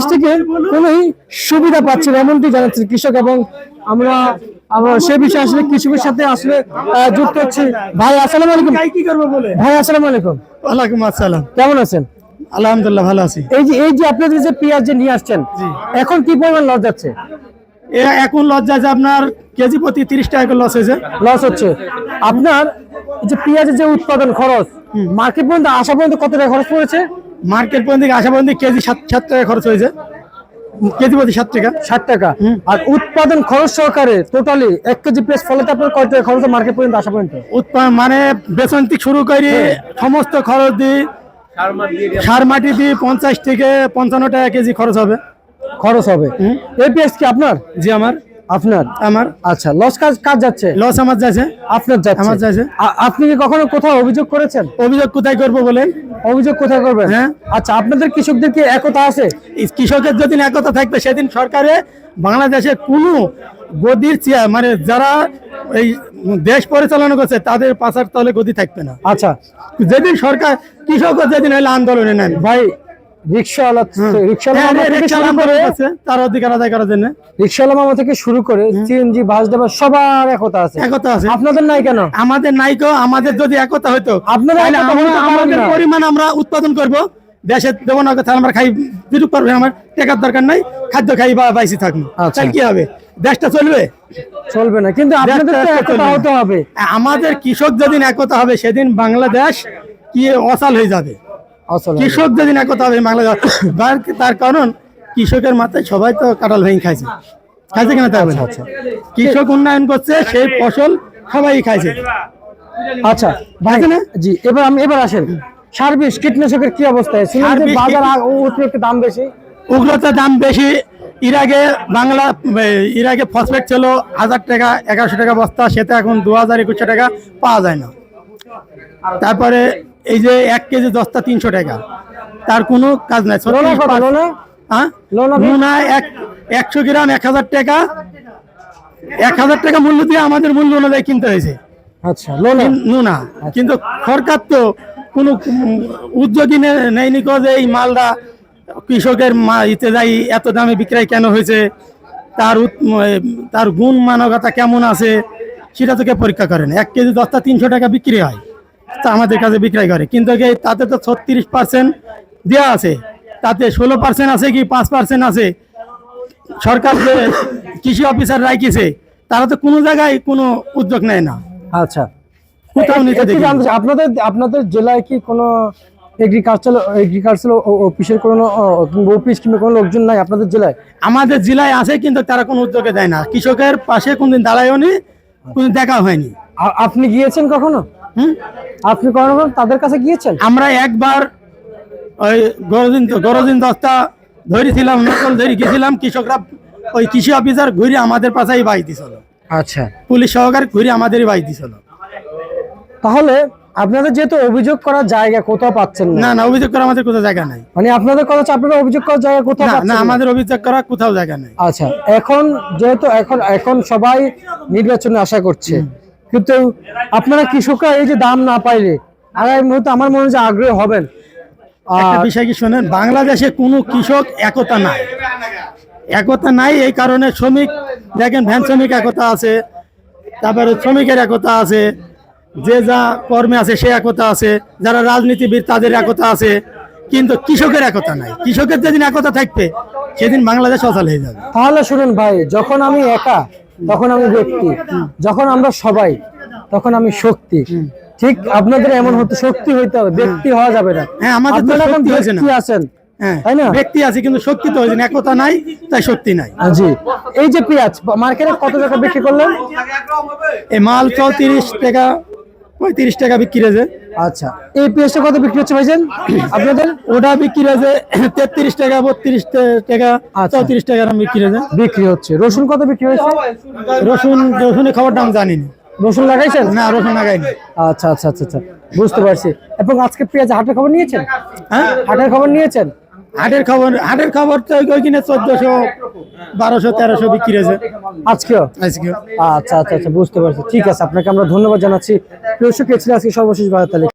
পেঁয়াজ থেকে কোনোই সুবিধা পাচ্ছে না এমনটি জানাচ্ছেন কৃষক এবং আমরা আমরা সে বিষয়ে আসলে কৃষকের সাথে আসলে যুক্ত হচ্ছি। ভাই আসসালামু আলাইকুম। কি করব বলে ভাই আসসালামু আলাইকুম। ওয়ালাইকুম আসসালাম। কেমন আছেন? আলহামদুলিল্লাহ ভালো আছি। এই যে এই যে আপনাদের যে পেঁয়াজ যে নিয়ে আসছেন এখন কি পরিমাণ লস যাচ্ছে? এখন লজ্জা যে আপনার কেজি প্রতি তিরিশ টাকা করে লস হয়েছে। লস হচ্ছে। আপনার যে পেঁয়াজের যে উৎপাদন খরচ মার্কেট পর্যন্ত আসা পর্যন্ত কত টাকা খরচ পড়েছে? মার্কেট পর্যন্ত আসা পর্যন্ত কেজি সাত সাত টাকা খরচ হয়েছে। কেজি প্রতি সাত টাকা। ষাট টাকা। আর উৎপাদন খরচ সহকারে টোটালি এক কেজি পেঁয়াজ ফলাতে আপনার কত টাকা খরচ মার্কেট পর্যন্ত আসা পর্যন্ত? উৎপাদন মানে বেতন থেকে শুরু করে সমস্ত খরচ দিই সার মাটি দিই পঞ্চাশ থেকে পঞ্চান্ন টাকা কেজি খরচ হবে। খরচ হবে। এই পেঁয়াজ কি আপনার? জি আমার। আপনার? আমার। আচ্ছা লস কাজ কাজ যাচ্ছে? লস আমার যাচ্ছে। আপনার যাচ্ছে? আমার যাচ্ছে। আপনি কি কখনো কোথাও অভিযোগ করেছেন? অভিযোগ কোথায় করব বলেন? অভিযোগ কোথায় করবেন? হ্যাঁ। আচ্ছা আপনাদের কৃষকদের কি একতা আছে? কৃষকের যদি একতা থাকবে সেদিন সরকারে বাংলাদেশে কোনো গদির চেয়ার মানে যারা এই দেশ পরিচালনা করছে তাদের পাশার তলে গদি থাকবে না। আচ্ছা। যেদিন সরকার কৃষক যেদিন হলে আন্দোলনে নেন। ভাই রিক্সাওয়ালা রিক্সাওয়ালা হ্যাঁ, মামা থেকে রিকশা শুরু আন্দোলন করে তার অধিকার আদায় করার জন্য। রিক্সাওয়ালা মামা থেকে শুরু করে সিএনজি বাস ড্রাইভার সবার একতা আছে। একতা আছে। আপনাদের নাই কেন? আমাদের নাইকো আমাদের যদি একতা হতো আপনারা আমরা আমাদের পরিমাণ আমরা উৎপাদন করব। দেশে দেবো না তাহলে আমরা খাই বিরূপ পারবে আমার টাকার দরকার নাই খাদ্য খাই বা বাইসি থাকব আচ্ছা। তাহলে কি হবে? দেশটা চলবে? চলবে না কিন্তু আপনাদের একতা হতে হবে। আমাদের কৃষক যেদিন একতা হবে সেদিন বাংলাদেশ কি অসাল হয়ে যাবে। কৃষক যেদিন একতা হবে বাংলাদেশ তার- কারণ কৃষকের মাথায় সবাই তো কাঁঠাল ভেঙে খাইছে। খাইছে কিনা তাই বলেন? কৃষক উন্নয়ন করছে সেই ফসল সবাই খাইছে। আচ্ছা ভাই জি এবার আমি এবার আসেন। সার বিষ কীটনাশকের কি অবস্থা? শুনলাম সার যে বিষ, বাজার অতিরিক্ত দাম বেশি? উগ্রতার দাম বেশি। এর আগে বাংলা এর আগে ফসফেট ছিল হাজার টাকা এগারোশো টাকা বস্তা সেটা এখন দু হাজার একুশশো টাকা পাওয়া যায় না। তারপরে এই যে এক কেজি দশটা তিনশো টাকা। তার কোনো কাজ নাই। লোনা হ্যাঁ? নুনা এক একশো গ্রাম এক হাজার টাকা। এক হাজার টাকা মূল্য দিয়ে আমাদের মূল্য অনুযায়ী কিনতে হয়েছে। আচ্ছা নুনা কিন্তু সরকার তো কোনো উম, উদ্যোগী নে- নেয়নি যে এই মালটা কৃষকের ইতে যাই এত দামে বিক্রয় কেন হয়েছে? তার তার গুণ মানবতা কেমন আছে? সেটা তো কেউ পরীক্ষা করে না এক কেজি দশটা তিনশো টাকা বিক্রি হয়। আমাদের কাছে বিক্রয় করে। কিন্তু তাতে তো ছত্রিশ পার্সেন্ট দেওয়া আছে। তাতে ষোলো পার্সেন্ট আছে কি পাঁচ পার্সেন্ট আছে। সরকার যে কৃষি অফিসার রাখিছে তারা তো কোনো জায়গায় কোনো উদ্যোগ নেয় না। আচ্ছা। কোথাও নিতে দেখি আপনাদের আপনাদের জেলায় কি কোনো এগ্রিকালচার এগ্রিকালচার অফিসের কোনো অফিস কিংবা কোনো লোকজন নাই আপনাদের জেলায়? আমাদের জেলায় আছে কিন্তু তারা কোনো উদ্যোগে দেয় না। কৃষকের পাশে কোনদিন দাঁড়ায়ও নি কোনদিন দেখা হয়নি। আপনি গিয়েছেন কখনো? হুম? আপনি কখনো তাদের কাছে গিয়েছেন? আমরা একবার ওই গরদিন গরদিন দস্তা ধরেছিলাম নকল ধরে গেছিলাম কৃষকরা ওই কৃষি অফিসার ঘুরে আমাদের পাশেই বাই দিছিল। আচ্ছা। পুলিশ সহকারে ঘুরে আমাদেরই বাই দিছিল। তাহলে আপনাদের যেহেতু অভিযোগ করার জায়গা কোথাও পাচ্ছেন না। না অভিযোগ করার আমাদের কোথাও জায়গা নাই। মানে আপনাদের কথা হচ্ছে আপনারা অভিযোগ করার জায়গা কোথাও না পাচ্ছেন না না। আমাদের অভিযোগ করা কোথাও জায়গা নাই। আচ্ছা এখন যেহেতু এখন এখন সবাই নির্বাচনে আশা করছে। কিন্তু আপনারা কৃষকরা এই যে দাম না পাইলে আগামী মুহূর্তে আমার মনে হয় আগ্রহী হবেন। একটা বিষয় কি শোনেন বাংলাদেশে কোনো কৃষক একতা নাই। একতা নাই এই কারণে শ্রমিক দেখেন ভ্যান শ্রমিক একতা আছে তারপরে শ্রমিকের একতা আছে যে যা কর্মে আছে সে একতা আছে যারা রাজনীতিবিদ তাদের একতা আছে কিন্তু কৃষকের একতা নাই। কৃষকের যেদিন একতা থাকবে সেদিন বাংলাদেশ অচল হয়ে যাবে। তাহলে শুনুন ভাই যখন আমি একা তখন আমি ব্যক্তি যখন আমরা সবাই তখন আমি শক্তি। ঠিক আপনাদের এমন হতে শক্তি হইতে হবে ব্যক্তি হওয়া যাবে না। হ্যাঁ, আমাদের তো এখন ব্যক্তি আছেন হ্যাঁ তাই না? ব্যক্তি আছে কিন্তু শক্তি তো হয়েছে। একতা নাই তাই শক্তি নাই। জি। এই যে পেঁয়াজ মার্কেটে কত টাকা বিক্রি করলেন? এই মাল চৌত্রিশ টাকা পঁয়ত্রিশ টাকা বিক্রি হয়েছে আচ্ছা এই পেঁয়াজটা কত বিক্রি হচ্ছে ভাইজান? আপনাদের? ওটা বিক্রি হয়েছে তেত্রিশ টাকা বত্রিশ টাকা আচ্ছা। চৌত্রিশ টাকা বিক্রি হয়েছে। বিক্রি হচ্ছে। রসুন কত বিক্রি হয়েছে? রসুন রসুনের খবর দাম জানিনি। রসুন লাগাইছেন? না রসুন লাগাইনি। আচ্ছা আচ্ছা আচ্ছা আচ্ছা। বুঝতে পারছি। এবং আজকে পেঁয়াজ হাটের খবর নিয়েছেন? হ্যাঁ? হাটের খবর নিয়েছেন? হাটের খবর হাটের খবর তো ওই কিনে চোদ্দশো বারোশো তেরোশো বিক্রি হয়েছে। আজকেও? আজকে আচ্ছা আচ্ছা আচ্ছা বুঝতে পারছি। ঠিক আছে আপনাকে আমরা ধন্যবাদ জানাচ্ছি। প্রিয় আজকে সর্বশেষ বাজার তালিকা